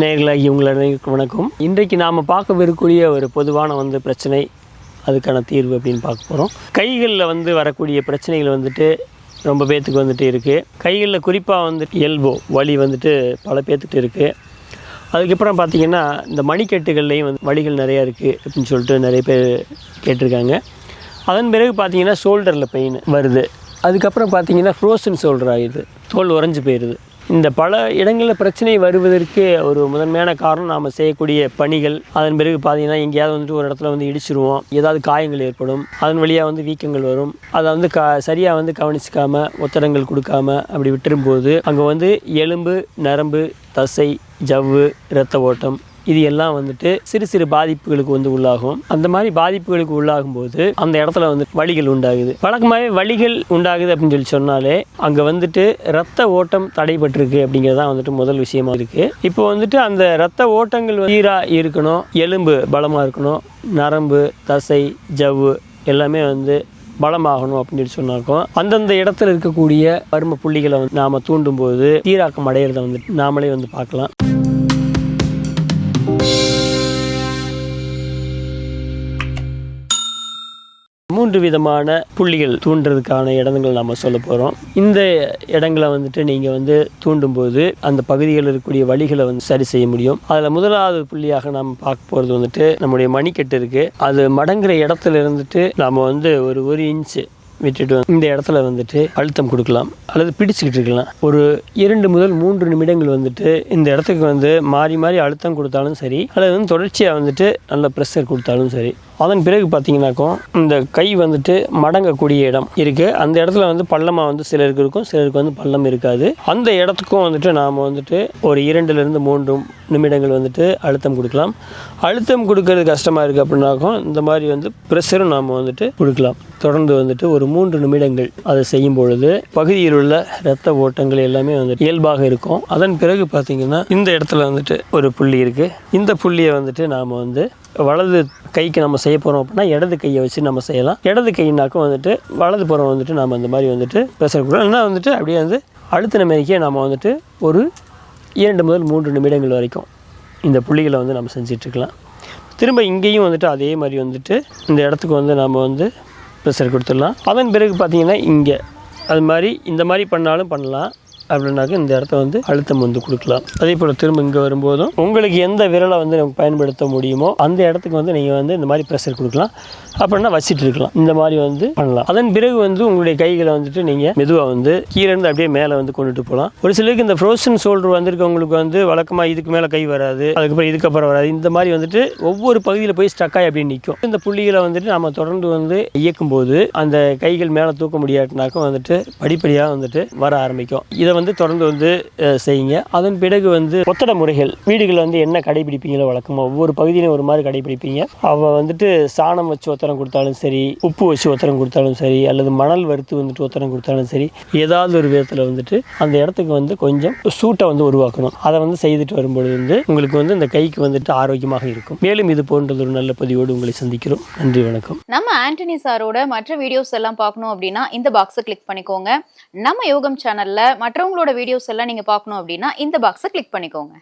நேர்களாகி உங்கள் வணக்கம். இன்றைக்கு நாம் பார்க்கவிருக்கக்கூடிய ஒரு பொதுவான வந்து பிரச்சனை அதுக்கான தீர்வு அப்படின்னு பார்க்க போகிறோம் கைகளில் வந்து வரக்கூடிய பிரச்சனைகள் வந்துட்டு ரொம்ப பேர்த்துக்கு வந்துட்டு இருக்குது கைகளில் குறிப்பாக வந்து எல்போ வலி வந்துட்டு பல பேர்த்துட்டு இருக்குது அதுக்கப்புறம் பார்த்தீங்கன்னா இந்த மணிக்கட்டுகள்லேயும் வந்து வலிகள் நிறையா இருக்குது அப்படின்னு சொல்லிட்டு நிறைய பேர் கேட்டிருக்காங்க. அதன் பிறகு பார்த்திங்கன்னா ஷோல்டரில் பெயின் வருது. அதுக்கப்புறம் பார்த்தீங்கன்னா ஃப்ரோசன் ஷோல்டர் ஆகிடுது தோல் உறைஞ்சி போயிடுது இந்த பல இடங்களில் பிரச்சனை வருவதற்கு ஒரு முதன்மையான காரணம் நாம் செய்யக்கூடிய பணிகள். அதன் பிறகு பார்த்தீங்கன்னா எங்கேயாவது வந்துட்டு ஒரு இடத்துல வந்து இடிச்சிருவோம். ஏதாவது காயங்கள் ஏற்படும். அதன் வழியாக வந்து வீக்கங்கள் வரும். அதை வந்து க சரியாக வந்து கவனிச்சிக்காம ஒத்தடங்கள் கொடுக்காம அப்படி விட்டுரும்போது அங்கே வந்து எலும்பு நரம்பு தசை ஜவ்வு இரத்த ஓட்டம் இது எல்லாம் வந்துட்டு சிறு சிறு பாதிப்புகளுக்கு வந்து உள்ளாகும். அந்த மாதிரி பாதிப்புகளுக்கு உள்ளாகும் போது அந்த இடத்துல வந்து வழிகள் உண்டாகுது. வழக்கமாகவே வழிகள் உண்டாகுது அப்படின்னு சொல்லி சொன்னாலே அங்கே வந்துட்டு ரத்த ஓட்டம் தடைபட்டிருக்கு அப்படிங்கிறது தான் வந்துட்டு முதல் விஷயமா இருக்கு. இப்போ வந்துட்டு அந்த ரத்த ஓட்டங்கள் சீராக இருக்கணும் எலும்பு பலமாக இருக்கணும் நரம்பு தசை ஜவ்வு எல்லாமே வந்து பலமாகணும் அப்படின்னு சொல்லி அந்தந்த இடத்துல இருக்கக்கூடிய பரும புள்ளிகளை வந்து நாம தூண்டும் போது சீராக்கம் அடையிறத வந்து நாமளே வந்து பார்க்கலாம். மூன்று விதமான புள்ளிகள் தூண்டுறதுக்கான இடங்கள் நம்ம சொல்ல போகிறோம் இந்த இடங்களை வந்துட்டு நீங்கள் வந்து தூண்டும்போது அந்த பகுதிகளில் இருக்கக்கூடிய வழிகளை வந்து சரி செய்ய முடியும். அதில் முதலாவது புள்ளியாக நம்ம பார்க்க போகிறது வந்துட்டு நம்முடைய மணிக்கட்டு இருக்குது அது மடங்குற இடத்துல இருந்துட்டு நம்ம வந்து ஒரு ஒரு இன்ச்சு விட்டுட்டு இந்த இடத்துல வந்துட்டு அழுத்தம் கொடுக்கலாம் அல்லது பிடிச்சிக்கிட்டு இருக்கலாம். ஒரு இரண்டு முதல் மூன்று நிமிடங்கள் வந்துட்டு இந்த இடத்துக்கு வந்து மாறி மாறி அழுத்தம் கொடுத்தாலும் சரி அல்லது வந்து தொடர்ச்சியாக வந்துட்டு நல்ல ப்ரெஷர் கொடுத்தாலும் சரி. அதன் பிறகு பார்த்தீங்கன்னாக்கும் இந்த கை வந்துட்டு மடங்கக்கூடிய இடம் இருக்குது அந்த இடத்துல வந்து பள்ளமாக வந்து சிலருக்கு இருக்கும் சிலருக்கு வந்து பள்ளம் இருக்காது. அந்த இடத்துக்கும் வந்துட்டு நாம் வந்துட்டு ஒரு இரண்டுலேருந்து மூன்று நிமிடங்கள் வந்துட்டு அழுத்தம் கொடுக்கலாம். அழுத்தம் கொடுக்கறது கஷ்டமாக இருக்குது அப்படின்னாக்கும் இந்த மாதிரி வந்து ப்ரெஷரும் நாம் வந்துட்டு கொடுக்கலாம். தொடர்ந்து வந்துட்டு ஒரு மூன்று நிமிடங்கள் அதை செய்யும் பொழுது பகுதியில் உள்ள இரத்த ஓட்டங்கள் எல்லாமே வந்துட்டு இயல்பாக இருக்கும். அதன் பிறகு பார்த்திங்கன்னா இந்த இடத்துல வந்துட்டு ஒரு புள்ளி இருக்குது இந்த புள்ளியை வந்துட்டு நாம் வந்து வலது கைக்கு நம்ம செய்ய போகிறோம் அப்படின்னா இடது கையை வச்சு நம்ம செய்யலாம். இடது கைனாக்கும் வந்துட்டு வலது புறம் வந்துட்டு நம்ம அந்த மாதிரி வந்துட்டு ப்ரெஷர் கொடுக்கலாம். இல்லைன்னா வந்துட்டு அப்படியே வந்து அழுத்தின மாரிக்கே நம்ம வந்துட்டு ஒரு இரண்டு முதல் மூன்று நிமிடங்கள் வரைக்கும் இந்த புள்ளிகளை வந்து நம்ம செஞ்சிட்ருக்கலாம். திரும்ப இங்கேயும் வந்துட்டு அதே மாதிரி வந்துட்டு இந்த இடத்துக்கு வந்து நம்ம வந்து ப்ரெஷர் கொடுத்துடலாம். அதன் பிறகு பார்த்திங்கன்னா இங்கே. அது மாதிரி இந்த மாதிரி பண்ணாலும் பண்ணலாம். அப்படின்னாக்க இந்த இடத்த வந்து அழுத்தம் வந்து கொடுக்கலாம். அதே போல் திரும்ப இங்கே வரும்போதும் உங்களுக்கு எந்த விரலை வந்து நமக்கு பயன்படுத்த முடியுமோ அந்த இடத்துக்கு வந்து நீங்கள் வந்து இந்த மாதிரி ப்ரெஷர் கொடுக்கலாம். அப்படின்னா வச்சிட்டு இருக்கலாம். இந்த மாதிரி வந்து பண்ணலாம். அதன் பிறகு வந்து உங்களுடைய கைகளை வந்துட்டு நீங்கள் மெதுவாக வந்து கீழே இருந்து அப்படியே மேலே வந்து கொண்டுட்டு போகலாம். ஒரு சிலருக்கு இந்த ஃப்ரோசன் ஷோல்டர் வந்திருக்கவங்களுக்கு வந்து வழக்கமாக இதுக்கு மேலே கை வராது அதுக்கப்புறம் இதுக்கப்புறம் வராது. இந்த மாதிரி வந்துட்டு ஒவ்வொரு பகுதியில் போய் ஸ்டக்காய் அப்படி நிற்கும் இந்த புள்ளிகளை வந்துட்டு நம்ம தொடர்ந்து வந்து இயக்கும் போது அந்த கைகள் மேலே தூக்க முடியாட்டினாக்கும் வந்துட்டு படிப்படியாக வந்துட்டு வர ஆரம்பிக்கும். இதை வந்து தொடர்ந்து வந்து செய்யுங்க. அதன் பிறகு வந்து ஒத்தட முறைகள் வீடுகளில் வந்து என்ன கடைபிடிப்பீங்களோ வழக்கமாக ஒவ்வொரு பகுதியிலும் ஒரு மாதிரி கடைபிடிப்பீங்க. அவள் வந்துட்டு சாணம் வச்சு ஒத்தரம் கொடுத்தாலும் சரி உப்பு வச்சு ஒத்தரம் கொடுத்தாலும் சரி அல்லது மணல் வறுத்து வந்துட்டு ஒத்தரம் கொடுத்தாலும் சரி ஏதாவது ஒரு விதத்தில் வந்துட்டு அந்த இடத்துக்கு வந்து கொஞ்சம் சூட்டை வந்து உருவாக்கணும். அதை வந்து செய்துட்டு வரும்பொழுது வந்து உங்களுக்கு வந்து இந்த கைக்கு வந்துட்டு ஆரோக்கியமாக இருக்கும். மேலும் இது போன்றது ஒரு நல்ல பதிவோடு உங்களை சந்திக்கிறோம். நன்றி வணக்கம். நம்ம ஆண்டனி சாரோட மற்ற வீடியோஸ் எல்லாம் பார்க்கணும் அப்படின்னா இந்த பாக்ஸை கிளிக் பண்ணிக்கோங்க. நம்ம யோகம் சேனல்ல மற்றவங்களோட வீடியோஸ் எல்லாம் நீங்க பார்க்கணும் அப்படின்னா இந்த பாக்ஸை கிளிக் பண்ணிக்கோங்க.